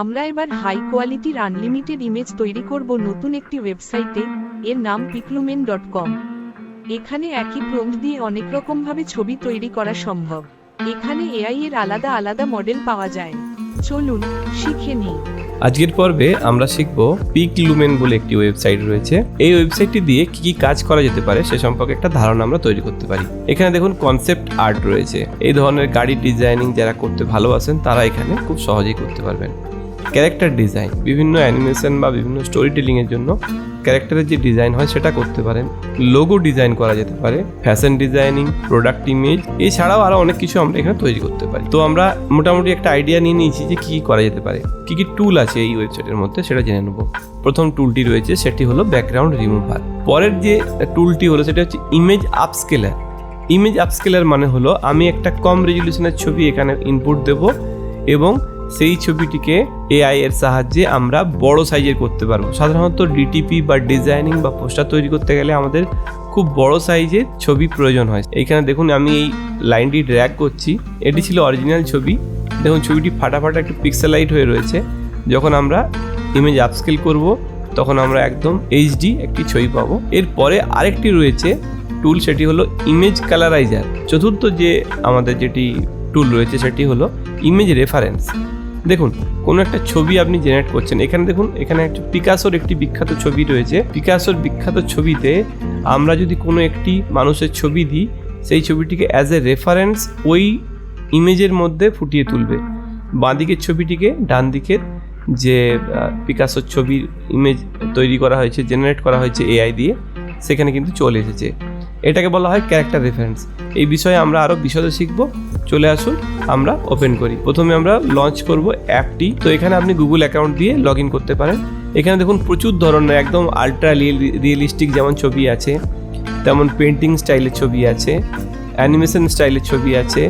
আমরা এবার হাই কোয়ালিটির আনলিমিটেড ইমেজ তৈরি করব নতুন একটি ওয়েবসাইটে এর নাম পিকলুমেন ডট কম এখানে একই প্রম্পট দিয়ে অনেক রকমভাবে ছবি তৈরি করা সম্ভব। এখানে এআই এর আলাদা আলাদা মডেল পাওয়া যায়। চলুন, শিখে নিই। আজকের পর্বে আমরা শিখব পিক লুমেন বলে একটি ওয়েবসাইট রয়েছে। এই ওয়েবসাইটটি দিয়ে কি কি কাজ করা যেতে পারে সে সম্পর্কে একটা ধারণা আমরা তৈরি করতে পারি। এখানে দেখুন কনসেপ্ট আর্ট রয়েছে। এই ধরনের গাড়ির ডিজাইনিং যারা করতে ভালোবাসেন, তারা এখানে খুব সহজেই করতে পারবেন। ক্যারেক্টার ডিজাইন বিভিন্ন অ্যানিমেশন বা বিভিন্ন স্টোরি টেলিং এর জন্য ক্যারেক্টারের যে ডিজাইন হয় সেটা করতে পারেন। লোগো ডিজাইন করা যেতে পারে ফ্যাশন ডিজাইনিং প্রোডাক্ট ইমেজ এছাড়াও আরও অনেক কিছু আমরা এখানে তৈরি করতে পারি। তো আমরা মোটামুটি একটা আইডিয়া নিয়ে নিয়েছি যে কী কী করা যেতে পারে। কী কী টুল আছে এই ওয়েবসাইটের মধ্যে সেটা জেনে নেব। প্রথম টুলটি রয়েছে, সেটি হলো ব্যাকগ্রাউন্ড রিমুভার পরের যে টুলটি হলো সেটা হচ্ছে ইমেজ আপস্কেলার ইমেজ আপস্কেলার মানে হলো আমি একটা কম রেজলিউশনের ছবি এখানে ইনপুট দেব এবং সেই ছবিটিকে এআই এর সাহায্যে আমরা বড় সাইজের করতে পারব। সাধারণত ডিটিপি বা ডিজাইনিং বা পোস্টার তৈরি করতে গেলে আমাদের খুব বড় সাইজের ছবি প্রয়োজন হয়। এইখানে দেখুন আমি এই লাইনটি ড্র্যাগ করছি। এটি ছিল অরিজিনাল ছবি। দেখুন ছবিটি ফাটা ফাটা একটু পিক্সেলাইট হয়ে রয়েছে। যখন আমরা ইমেজ আপস্কেল করব, তখন আমরা একদম এইচডি একটি ছবি পাবো। এরপরে আরেকটি রয়েছে টুল সেটি হলো ইমেজ কালারাইজার চতুর্থ যে আমাদের যেটি টুল রয়েছে, সেটি হলো ইমেজ রেফারেন্স দেখুন, কোনো একটা ছবি আপনি জেনারেট করছেন, এখানে দেখুন, এখানে একটা পিকাসোর একটি বিখ্যাত ছবি রয়েছে। পিকাসোর বিখ্যাত ছবিতে আমরা যদি কোনো একটি মানুষের ছবি দিই, সেই ছবিটিকে অ্যাজ এ রেফারেন্স ওই ইমেজের মধ্যে ফুটিয়ে তুলবে। বাঁ দিকের ছবিটিকে ডান দিকের যে পিকাসোর ছবির ইমেজ তৈরি করা হয়েছে জেনারেট করা হয়েছে এআই দিয়ে, সেখানে কিন্তু চলে এসেছে। এটাকে বলা হয় ক্যারেক্টার রেফারেন্স এই বিষয়ে আমরা আরও বিশদে শিখব। চলে আসুন, আমরা ওপেন করি। প্রথমে আমরা লঞ্চ করব অ্যাপটি তো এখানে আপনি গুগল অ্যাকাউন্ট দিয়ে লগ ইন করতে পারেন। এখানে দেখুন প্রচুর ধরনের, একদম আলট্রা রিয়েলিস্টিক যেমন ছবি আছে, তেমন পেন্টিং স্টাইলের ছবি আছে অ্যানিমেশন স্টাইলের ছবি আছে,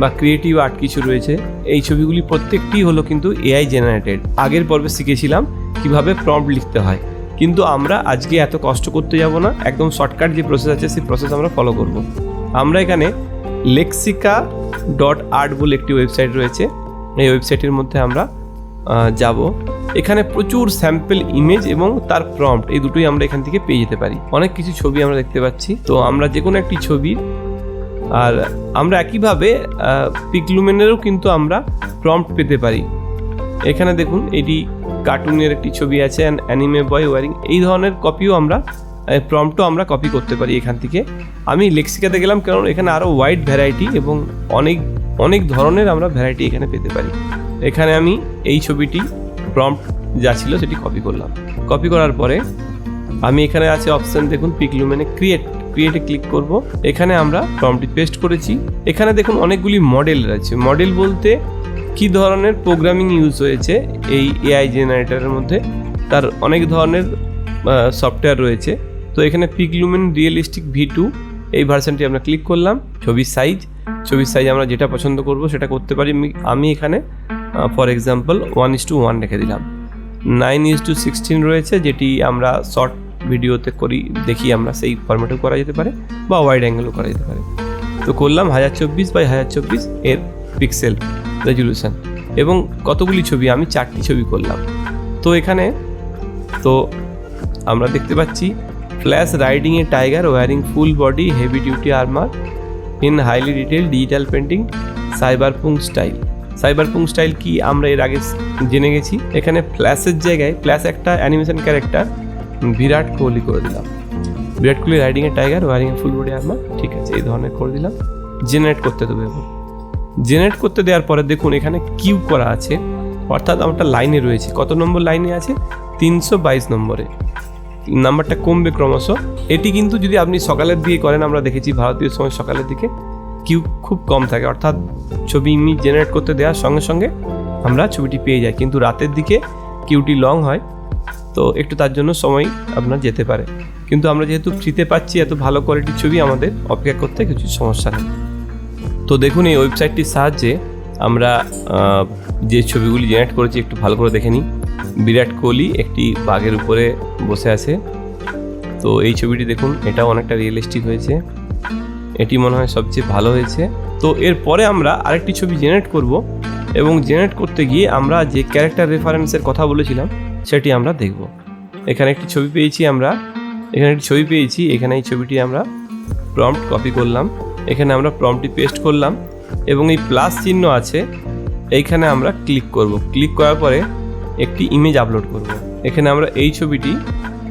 বা ক্রিয়েটিভ আর্ট কিছু রয়েছে। এই ছবিগুলি প্রত্যেকটি হলো কিন্তু এআই জেনারেটেড আগের পর্বে শিখেছিলাম কীভাবে প্রম্পট লিখতে হয়। কিন্তু আমরা আজকে এত কষ্ট করতে যাব না, একদম শর্টকাট যে প্রসেস আছে, সেই প্রসেস আমরা ফলো করব। আমরা এখানে লেক্সিকা ডট আর্ট বলে একটি ওয়েবসাইট রয়েছে। এই ওয়েবসাইটের মধ্যে আমরা যাব। এখানে প্রচুর স্যাম্পল ইমেজ এবং তার প্রম্পট এই দুটোই আমরা এখান থেকে পেয়ে যেতে পারি। অনেক কিছু ছবি আমরা দেখতে পাচ্ছি। তো আমরা যে কোনো একটি ছবি, আর আমরা একইভাবে পিকলুমেনেরও কিন্তু আমরা প্রম্পট পেতে পারি। এখানে দেখুন, এটি কার্টুনের একটি ছবি আছে অ্যান্ড অ্যানিমে বয় ওয়ারিং এই ধরনের কপিও আমরা প্রম্পটও আমরা কপি করতে পারি এখান থেকে। আমি লেক্সিকাতে গেলাম কারণ এখানে আরও ওয়াইড ভ্যারাইটি এবং অনেক অনেক ধরনের আমরা ভ্যারাইটি এখানে পেতে পারি। এখানে আমি এই ছবিটি প্রম্পট যা ছিল সেটি কপি করলাম। কপি করার পরে আমি এখানে আছে অপশান দেখুন পিকলুমেনে ক্রিয়েট ক্রিয়েটে ক্লিক করব। এখানে আমরা প্রম্পটি পেস্ট করেছি। এখানে দেখুন অনেকগুলি মডেল রয়েছে। মডেল বলতে কি ধরনের প্রোগ্রামিং ইউজ হয়েছে এই এআই জেনারেটরের মধ্যে? তার অনেক ধরনের সফটওয়্যার রয়েছে। তো এখানে পিকলুমেন রিয়েলিস্টিক ভি টু এই ভার্সানটি আমরা ক্লিক করলাম, ছবির সাইজ ছবির সাইজ আমরা যেটা পছন্দ করব সেটা করতে পারি আমি- এখানে for example one is two one রেখে দিলাম। নাইন ইস টু সিক্সটিন রয়েছে, যেটি আমরা শর্ট ভিডিওতে করি, দেখি আমরা সেই ফরম্যাটেও করা যেতে পারে, বা ওয়াইড অ্যাঙ্গেলও করা যেতে পারে। তো করলাম হাজার চব্বিশ বাই হাজার চব্বিশ এর পিক্সেল রেজলিউশন এবং কতগুলি ছবি, আমি চারটি ছবি করলাম। তো এখানে, তো আমরা দেখতে পাচ্ছি flash riding a tiger wearing full body heavy duty armour in highly detail digital painting cyberpunk style cyberpunk style কি? আমরা এর আগে জেনে গেছি। এখানে ফ্ল্যাশের জায়গায় ফ্ল্যাশ একটা অ্যানিমেশন ক্যারেক্টার বিরাট কোহলি করে দিলাম। Virat Kohli riding a tiger wearing a full body armour ঠিক আছে, এই ধরনের করে দিলাম। জেনারেট করতে দেবো এবার। জেনারেট করতে দেওয়ার পরে দেখুন, এখানে কিউ করা আছে। অর্থাৎ আমরা লাইনে রয়েছে। কত নম্বর লাইনে আছে? তিনশো বাইশ নম্বরে। নাম্বারটা কমবে ক্রমশ। এটি কিন্তু যদি আপনি সকালের দিকে করেন, আমরা দেখেছি ভারতীয় সময় সকালের দিকে কিউ খুব কম থাকে। অর্থাৎ ছবি ইমেজ জেনারেট করতে দেওয়ার সঙ্গে সঙ্গে আমরা ছবিটি পেয়ে যাই। কিন্তু রাতের দিকে কিউটি লং হয়, তো একটু তার জন্য সময় আপনার যেতে পারে। কিন্তু আমরা যেহেতু ফ্রিতে পাচ্ছি, এত ভালো কোয়ালিটির ছবি আমাদের অপেক্ষা করতে কিছু সমস্যা নেই। তো দেখুন, এই ওয়েবসাইটটির সাহায্যে আমরা যে ছবিগুলি জেনারেট করেছি, একটু ভালো করে দেখে নিই। বিরাট কোহলি একটি বাঘের উপরে বসে আছে। তো এই ছবিটি দেখুন, এটাও অনেকটা রিয়েলিস্টিক হয়েছে। এটি মনে হয় সবচেয়ে ভালো হয়েছে। তো এরপরে আমরা আরেকটি ছবি জেনারেট করব এবং জেনারেট করতে গিয়ে আমরা যে ক্যারেক্টার রেফারেন্সের কথা বলেছিলাম, সেটি আমরা দেখব। এখানে একটি ছবি পেয়েছি আমরা। এখানে একটি ছবি পেয়েছি। এখানে এই ছবিটি আমরা প্রম্পট কপি করলাম। এখানে আমরা প্রম্পটটি পেস্ট করলাম এবং এই প্লাস চিহ্ন আছে। এইখানে আমরা ক্লিক করব। ক্লিক করার পরে একটি ইমেজ আপলোড করব। এখানে আমরা এই ছবিটি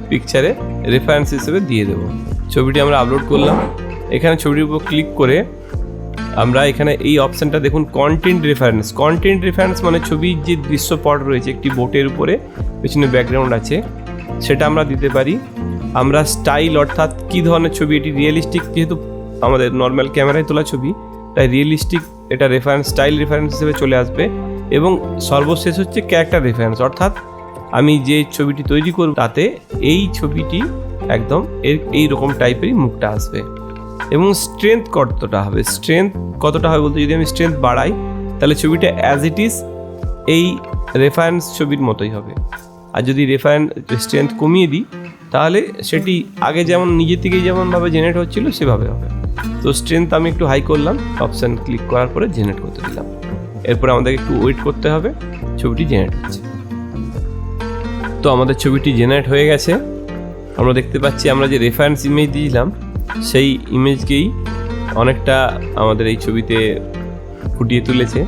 পিকচারে রেফারেন্স হিসেবে দিয়ে দেব। ছবিটি আমরা আপলোড করলাম। এখানে ছবিটির উপর ক্লিক করে আমরা এখানে এই অপশানটা দেখুন কন্টেন্ট রেফারেন্স কন্টেন্ট রেফারেন্স মানে ছবির যে দৃশ্যপট রয়েছে, একটি বোটের উপরে, পেছনে ব্যাকগ্রাউন্ড আছে, সেটা আমরা দিতে পারি। আমরা স্টাইল অর্থাৎ কী ধরনের ছবি, এটি রিয়েলিস্টিক যেহেতু আমাদের নর্মাল ক্যামেরায় তোলা ছবি, তাই রিয়েলিস্টিক এটা রেফারেন্স স্টাইল রেফারেন্স হিসেবে চলে আসবে। এবং সর্বশেষ হচ্ছে ক্যারেক্টার রেফারেন্স অর্থাৎ আমি যে ছবিটি তৈরি করব তাতে এই ছবিটি একদম এর এই রকম টাইপেরই মুখটা আসবে। এবং স্ট্রেংথ কতটা হবে? স্ট্রেংথ কতটা হবে বলতে যদি আমি স্ট্রেংথ বাড়াই, তাহলে ছবিটা অ্যাজ ইট ইজ এই রেফারেন্স ছবির মতোই হবে। আর যদি রেফারেন্স স্ট্রেংথ কমিয়ে দিই, তাহলে সেটি আগে যেমন নিজে থেকেই যেমনভাবে জেনারেট হচ্ছিল, সেভাবে হবে। তো স্ট্রেংথ আমি একটু হাই করলাম অপশান ক্লিক করার পরে জেনারেট করতে দিলাম। এরপর আমাদেরকে একটু ওয়েট করতে হবে, ছবিটি জেনারেট হচ্ছে তো আমাদের ছবিটি জেনারেট হয়ে গেছে। আমরা দেখতে পাচ্ছি, আমরা যে রেফারেন্স ইমেজ দিয়েছিলাম সেই ইমেজকেই অনেকটা আমাদের এই ছবিতে ফুটিয়ে তুলেছে।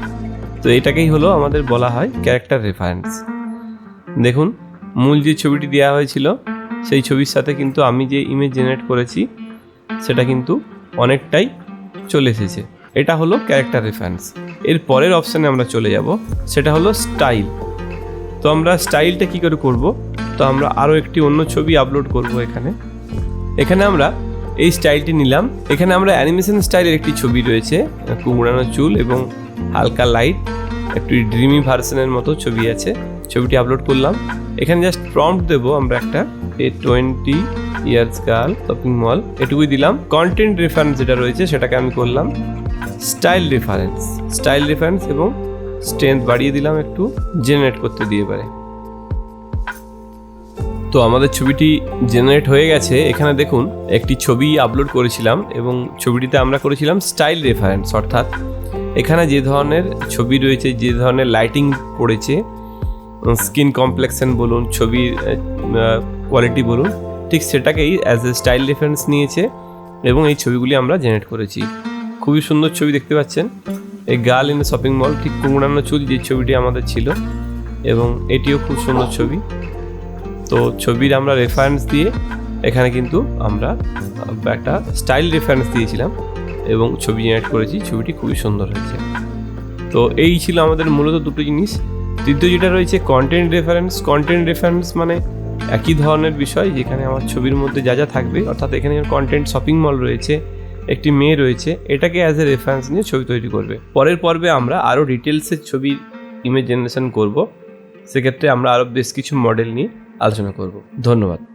তো এটাকেই হলো আমাদের বলা হয় ক্যারেক্টার রেফারেন্স দেখুন, মূল যে ছবিটি দেওয়া হয়েছিল, সেই ছবির সাথে কিন্তু আমি যে ইমেজ জেনারেট করেছি, সেটা কিন্তু অনেকটাই চলে এসেছে। এটা হলো ক্যারেক্টার রেফারেন্স এর পরের অপশানে আমরা চলে যাব, সেটা হলো স্টাইল তো আমরা স্টাইলটা কী করে করব? তো আমরা আরও একটি অন্য ছবি আপলোড করব এখানে। এখানে আমরা এই স্টাইলটি নিলাম। এখানে আমরা অ্যানিমেশন স্টাইলের একটি ছবি রয়েছে কুমড়ানো চুল এবং হালকা লাইট একটু ড্রিমি ভার্সনের মতো ছবি আছে, ছবিটি আপলোড করলাম। এখানে জাস্ট প্রম্পট দেবো আমরা একটা, a twenty years girl shopping mall এটুকুই দিলাম। কন্টেন্ট রেফারেন্স যেটা রয়েছে সেটাকে আমি করলাম। স্টাইল রেফারেন্স স্টাইল রেফারেন্স এবং স্ট্রেংথ বাড়িয়ে দিলাম একটু জেনারেট করতে দিয়ে পারে। তো আমাদের ছবিটি জেনারেট হয়ে গেছে। এখানে দেখুন, একটি ছবি আপলোড করেছিলাম এবং ছবিটিতে আমরা করেছিলাম স্টাইল রেফারেন্স অর্থাৎ এখানে যে ধরনের ছবি রয়েছে, যে ধরনের লাইটিং পড়েছে স্কিন কমপ্লেক্সন বলুন, ছবির কোয়ালিটি বলুন, ঠিক সেটাকেই অ্যাজ এ স্টাইল রেফারেন্স নিয়েছে এবং এই ছবিগুলি আমরা জেনারেট করেছি। খুবই সুন্দর ছবি দেখতে পাচ্ছেন। এই গার্ল ইন শপিং মল, ঠিক কুমড়ানো চুল যে ছবিটি আমাদের ছিল এবং এটিও খুব সুন্দর ছবি। তো ছবির আমরা রেফারেন্স দিয়ে এখানে কিন্তু আমরা একটা স্টাইল রেফারেন্স দিয়েছিলাম এবং ছবি জেনারেট করেছি, ছবিটি খুবই সুন্দর হয়েছে। তো এই ছিল আমাদের মূলত দুটো জিনিস। তৃতীয় যেটা রয়েছে কন্টেন্ট রেফারেন্স কন্টেন্ট রেফারেন্স মানে একই ধরনের বিষয় যেখানে আমার ছবির মধ্যে যা যা থাকবে, অর্থাৎ এখানে কন্টেন্ট শপিং মল রয়েছে একটি মেয়ে রয়েছে, এটাকে অ্যাজ এ রেফারেন্স নিয়ে ছবি তৈরি করবে। পরের পর্বে আমরা আরও ডিটেলসের ছবির ইমেজ জেনারেশন করব, সেক্ষেত্রে আমরা আরও বেশ কিছু মডেল নিয়ে আলোচনা করব। ধন্যবাদ।